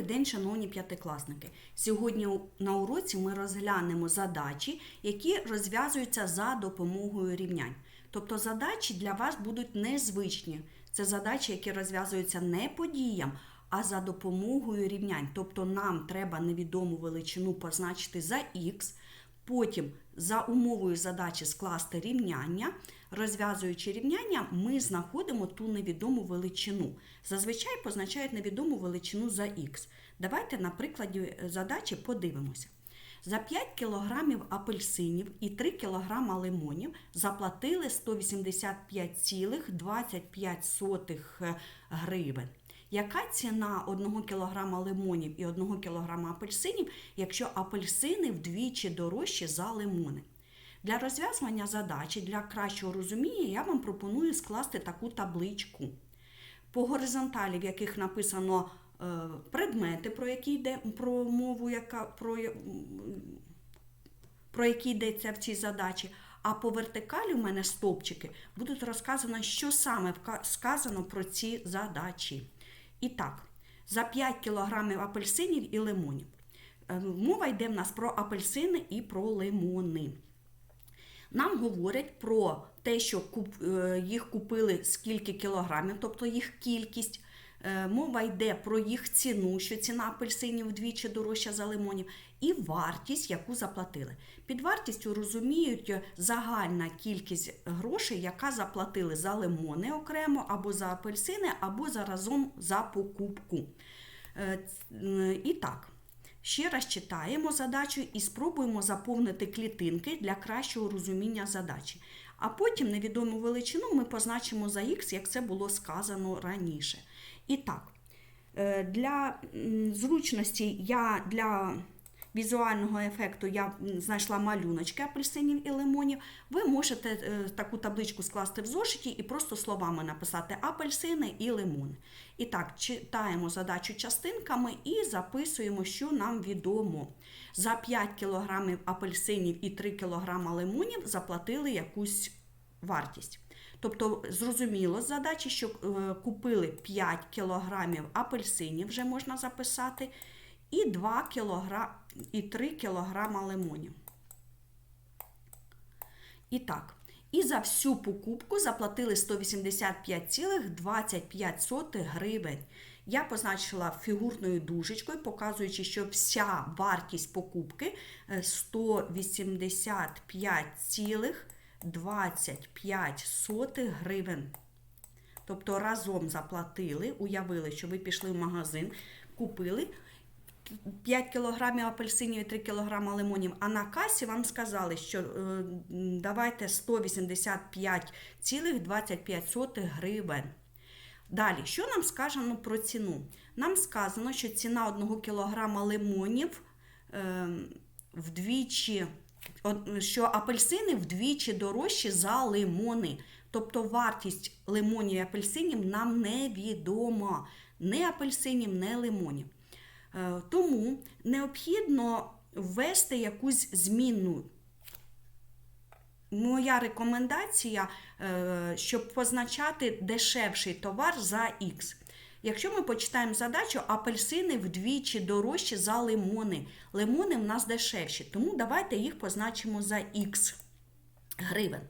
Добрий день, шановні п'ятикласники. Сьогодні на уроці ми розглянемо задачі, які розв'язуються за допомогою рівнянь. Тобто задачі для вас будуть незвичні. Це задачі, які розв'язуються не подіям, а за допомогою рівнянь. Тобто нам треба невідому величину позначити за х, Потім за умовою задачі скласти рівняння. Розв'язуючи рівняння, ми знаходимо ту невідому величину. Зазвичай позначають невідому величину за х. Давайте на прикладі е, задачі подивимося. За 5 кг апельсинів і 3 кг лимонів заплатили 185,25 гривень. Яка ціна 1 кг лимонів і 1 кг апельсинів, якщо апельсини вдвічі дорожчі за лимони? Для розв'язування задачі, для кращого розуміння, я вам пропоную скласти таку табличку. По горизонталі, в яких написано е, предмети, про які йде про мову, яка про, про які йдеться в цій задачі. А по вертикалі в мене стовпчики будуть розказано, що саме сказано про ці задачі. І так, за 5 кг апельсинів і лимонів. Е, Мова йде в нас про апельсини і про лимони. Нам говорять про те, що е, їх купили скільки кілограмів, тобто їх кількість. Е, Мова йде про їх ціну, що ціна апельсинів вдвічі дорожча за лимонів, і вартість, яку заплатили. Під вартістю розуміють загальна кількість грошей, яка заплатили за лимони окремо, або за апельсини, або за покупку. Е, ц- е, І так. Ще раз читаємо задачу і спробуємо заповнити клітинки для кращого розуміння задачі. А потім невідому величину ми позначимо за х, як це було сказано раніше. І так, е, для зручності я для візуального ефекту я знайшла малюночки апельсинів і лимонів. Ви можете е, таку табличку скласти в зошиті і просто словами написати апельсини і лимони. І так, читаємо задачу частинками і записуємо, що нам відомо. За 5 кг апельсинів і 3 кг лимонів заплатили якусь вартість. Тобто, зрозуміло з задачі, що е, купили 5 кг апельсинів, вже можна записати, і 2 кг, і 3 кг лимонів. І так, і за всю покупку заплатили 185,25 гривень. Я позначила фігурною дужечкою, показуючи, що вся вартість покупки е, 185,25 гривень. Тобто разом заплатили, уявили, що ви пішли в магазин, купили 5 кг апельсинів і 3 кг лимонів, а на касі вам сказали, що е, давайте 185,25 гривень. Далі, що нам сказано про ціну? Нам сказано, що ціна 1 кг лимонів е, вдвічі, що апельсини вдвічі дорожчі за лимони. Тобто вартість лимонів і апельсинів нам невідома. Не апельсинів, не лимонів. Е, Тому необхідно ввести якусь змінну. Моя рекомендація, е, щоб позначати дешевший товар за Х. Якщо ми почитаємо задачу, апельсини вдвічі дорожчі за лимони. Лимони в нас дешевші, тому давайте їх позначимо за Х гривень.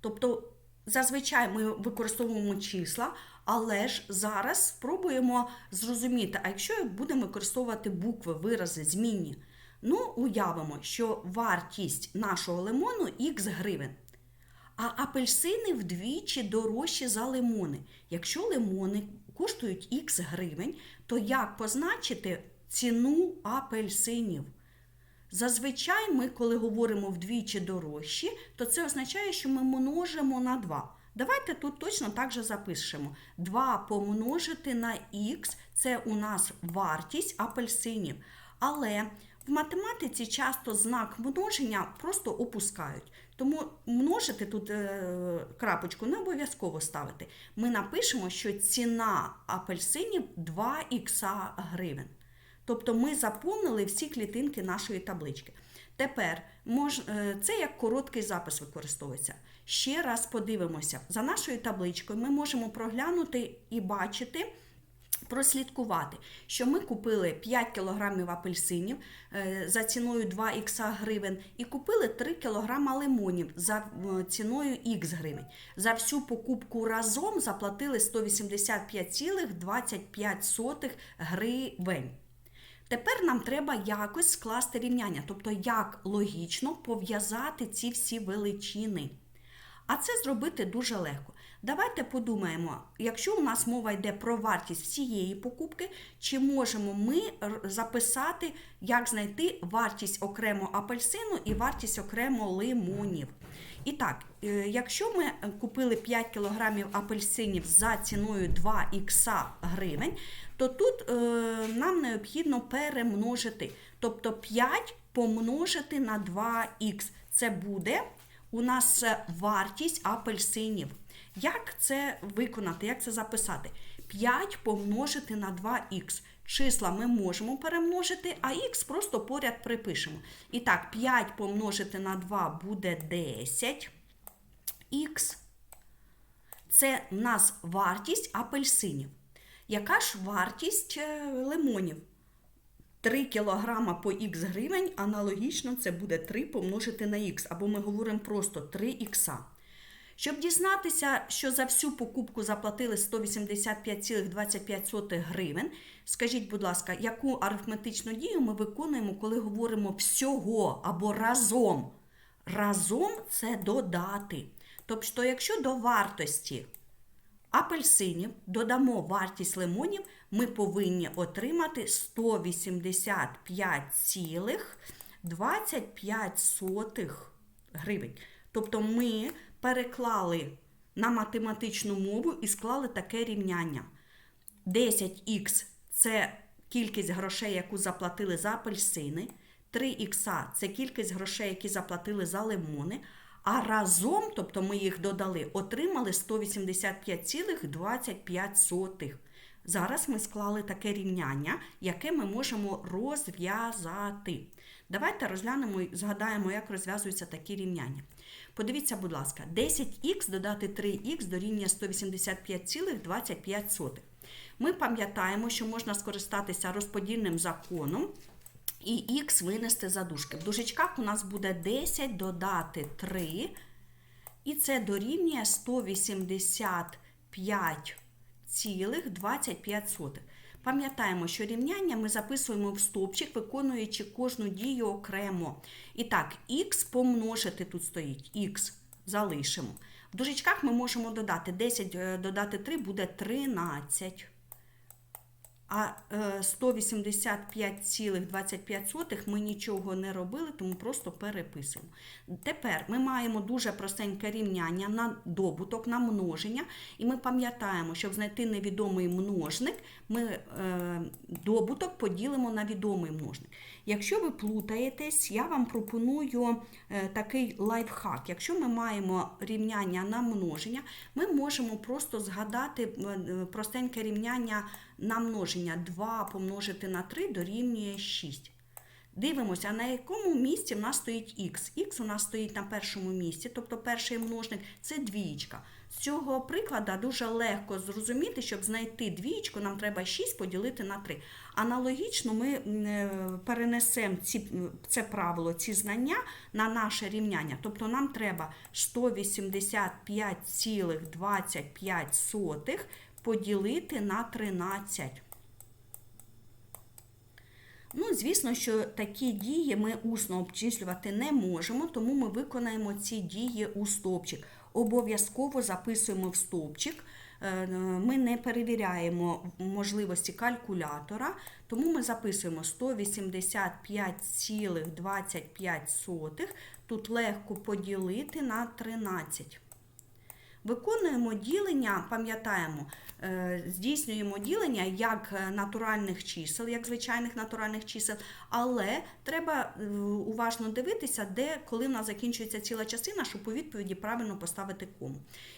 Тобто, зазвичай ми використовуємо числа, але ж зараз спробуємо зрозуміти, а якщо будемо використовувати букви, вирази, змінні, ну, уявимо, що вартість нашого лимону х гривень. А апельсини вдвічі дорожчі за лимони. Якщо лимони коштують х гривень, то як позначити ціну апельсинів? Зазвичай ми, коли говоримо вдвічі дорожчі, то це означає, що ми множимо на 2. Давайте тут точно так же запишемо. 2 помножити на х це у нас вартість апельсинів. Але в математиці часто знак множення просто опускають. Тому множити тут е, крапочку не обов'язково ставити. Ми напишемо, що ціна апельсинів 2 х гривень. Тобто ми заповнили всі клітинки нашої таблички. Тепер мож, е, це як короткий запис використовується. Ще раз подивимося. За нашою табличкою ми можемо проглянути і бачити прослідкувати, що ми купили 5 кг апельсинів е, за ціною 2 х гривень і купили 3 кг лимонів за е, ціною х гривень. За всю покупку разом заплатили 185,25 гривень. Тепер нам треба якось скласти рівняння, тобто як логічно пов'язати ці всі величини. А це зробити дуже легко. Давайте подумаємо, якщо у нас мова йде про вартість всієї покупки, чи можемо ми записати, як знайти вартість окремо апельсину і вартість окремо лимонів. І так, е, якщо ми купили 5 кг апельсинів за ціною 2 х гривень, то тут е, нам необхідно перемножити. Тобто 5 помножити на 2х. Це буде у нас е, вартість апельсинів. Як це виконати, як це записати? 5 помножити на 2х. Числа ми можемо перемножити, а х просто поряд припишемо. І так, 5 помножити на 2 буде 10 х. Це в нас вартість апельсинів. Яка ж вартість е, лимонів? 3 кг по х гривень, аналогічно це буде 3 помножити на х, або ми говоримо просто 3х. Щоб дізнатися, що за всю покупку заплатили 185,25 гривень, скажіть, будь ласка, яку арифметичну дію ми виконуємо, коли говоримо всього або разом? Разом це додати. Тобто, якщо до вартості апельсинів додамо вартість лимонів, ми повинні отримати 185,25 гривень. Тобто ми переклали на математичну мову і склали таке рівняння. 10х це кількість грошей, яку заплатили за апельсини. 3х це кількість грошей, які заплатили за лимони. А разом, тобто ми їх додали, отримали 185,25. Зараз ми склали таке рівняння, яке ми можемо розв'язати. Давайте розглянемо і згадаємо, як розв'язуються такі рівняння. Подивіться, будь ласка, 10х додати 3х дорівнює 185,25. Ми пам'ятаємо, що можна скористатися розподільним законом і х винести за дужки. В дужечках у нас буде 10 додати 3, і це дорівнює 185,25. Пам'ятаємо, що рівняння ми записуємо в стовпчик, виконуючи кожну дію окремо. І так, х помножити тут стоїть, х залишимо. В дужечках ми можемо додати 10 е, додати 3 буде 13. А е, 185,25 ми нічого не робили, тому просто переписуємо. Тепер ми маємо дуже простеньке рівняння на добуток, на множення, і ми пам'ятаємо, щоб знайти невідомий множник, ми е, добуток поділимо на відомий множник. Якщо ви плутаєтесь, я вам пропоную е, такий лайфхак. Якщо ми маємо рівняння на множення, ми можемо просто згадати е, простеньке рівняння на множення 2 помножити на 3 дорівнює 6. Дивимося, на якому місці в нас стоїть х. Х у нас стоїть на першому місці, тобто перший множник це двічка. З цього прикладу дуже легко зрозуміти, щоб знайти двічку, нам треба 6 поділити на 3. Аналогічно ми е, перенесемо ці, це правило, ці знання на наше рівняння. Тобто нам треба 185,25 поділити на 13. Ну, звісно, що такі дії ми усно обчислювати не можемо, тому ми виконаємо ці дії у стовпчик. Обов'язково записуємо в стовпчик. Е, Ми не перевіряємо можливості калькулятора, тому ми записуємо 185,25. Тут легко поділити на 13. Виконуємо ділення, пам'ятаємо, е, здійснюємо ділення як натуральних чисел, як звичайних натуральних чисел, але треба е, уважно дивитися, де, коли в нас закінчується ціла частина, щоб у відповіді правильно поставити кому.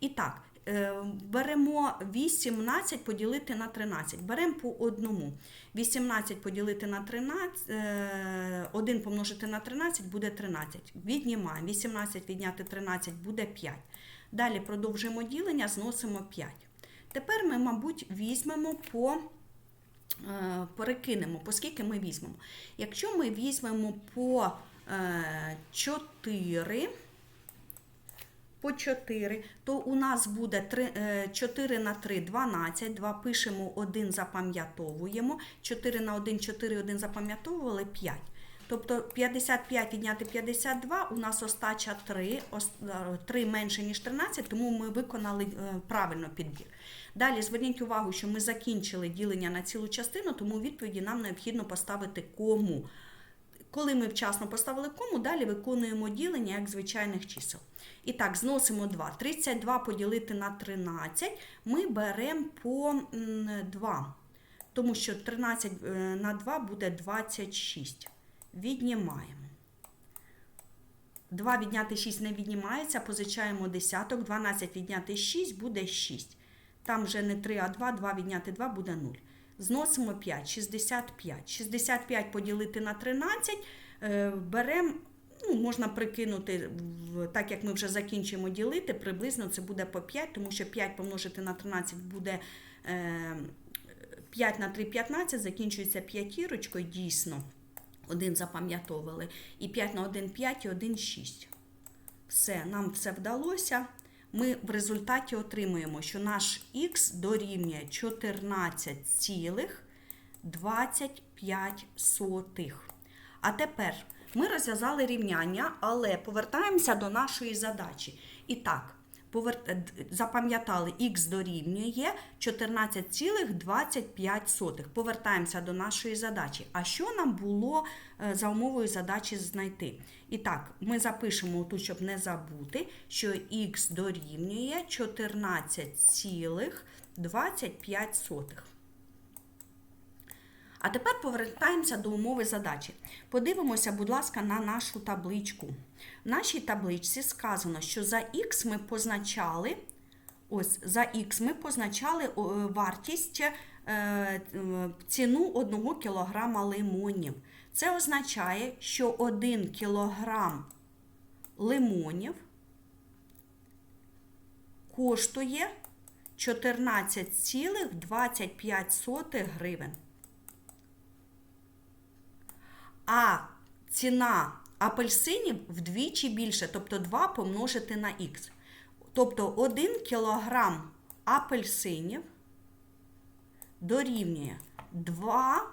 І так, е, беремо 18 поділити на 13. Беремо по одному. 18 поділити на 13, 1 помножити на 13 буде 13. Віднімаємо. 18 відняти 13 буде 5. Далі продовжуємо ділення, зносимо 5. Тепер ми, мабуть, візьмемо по е, перекинемо, по ми візьмемо. Якщо ми візьмемо по е, 4, по 4, то у нас буде 3, е, 4 на 3 12, 2 пишемо, 1 запам'ятовуємо, 4 на 1 4, 1 запам'ятовували 5. Тобто 55 відняти 52, у нас остача 3, 3 менше, ніж 13, тому ми виконали е, правильно підбір. Далі зверніть увагу, що ми закінчили ділення на цілу частину, тому відповіді нам необхідно поставити кому. Коли ми вчасно поставили кому, далі виконуємо ділення як звичайних чисел. І так, зносимо 2. 32 поділити на 13 ми беремо по 2, тому що 13 е, на 2 буде 26. Віднімаємо. 2 відняти 6 не віднімається, позичаємо десяток. 12 відняти 6 буде 6. Там вже не 3, а 2, 2 відняти 2 буде 0. Зносимо 5, 65. 65 поділити на 13, е, беремо, ну, можна прикинути, так як ми вже закінчимо ділити, приблизно це буде по 5, тому що 5 помножити на 13 буде е, 5 на 3 15, закінчується п'ятірочкою, дійсно. Один запам'ятовували. І 5 на 1 5 і 1 6. Все, нам все вдалося. Ми в результаті отримуємо, що наш х дорівнює 14,25. А тепер ми розв'язали рівняння, але повертаємося до нашої задачі. І так, запам'ятали, х дорівнює 14,25. Повертаємося до нашої задачі. А що нам було е, за умовою задачі знайти? І так, ми запишемо тут, щоб не забути, що х дорівнює 14,25. А тепер повертаємося до умови задачі. Подивимося, будь ласка, на нашу табличку. В нашій табличці сказано, що за х ми позначали, ось за х ми позначали вартість е, ціну 1 кг лимонів. Це означає, що 1 кг лимонів коштує 14,25 гривень. А ціна апельсинів вдвічі більше, тобто 2 помножити на х. Тобто 1 кілограм апельсинів дорівнює 2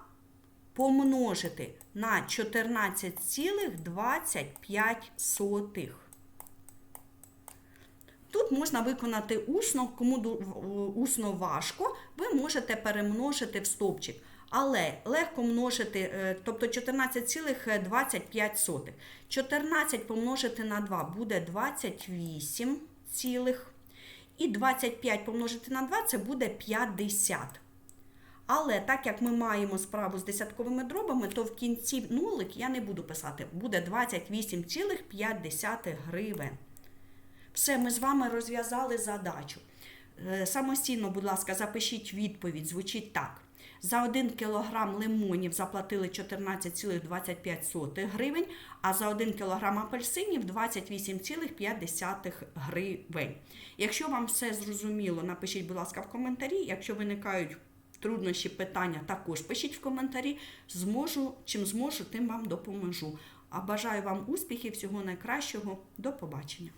помножити на 14,25. Тут можна виконати усно, кому усно важко, ви можете перемножити в стовпчик. Але легко множити, е, тобто 14,25. 14 помножити на 2 буде 28, цілих. і 25 помножити на 2 це буде 50. Але так як ми маємо справу з десятковими дробами, то в кінці нулик я не буду писати. Буде 28,5 гривень. Все, ми з вами розв'язали задачу. Е, Самостійно, будь ласка, запишіть відповідь. Звучить так. За 1 кг лимонів заплатили 14,25 гривень, а за 1 кг апельсинів 28,5 гривень. Якщо вам все зрозуміло, напишіть, будь ласка, в коментарі. Якщо виникають труднощі, питання, також пишіть в коментарі. Зможу, чим зможу, тим вам допоможу. А бажаю вам успіхів, всього найкращого. До побачення.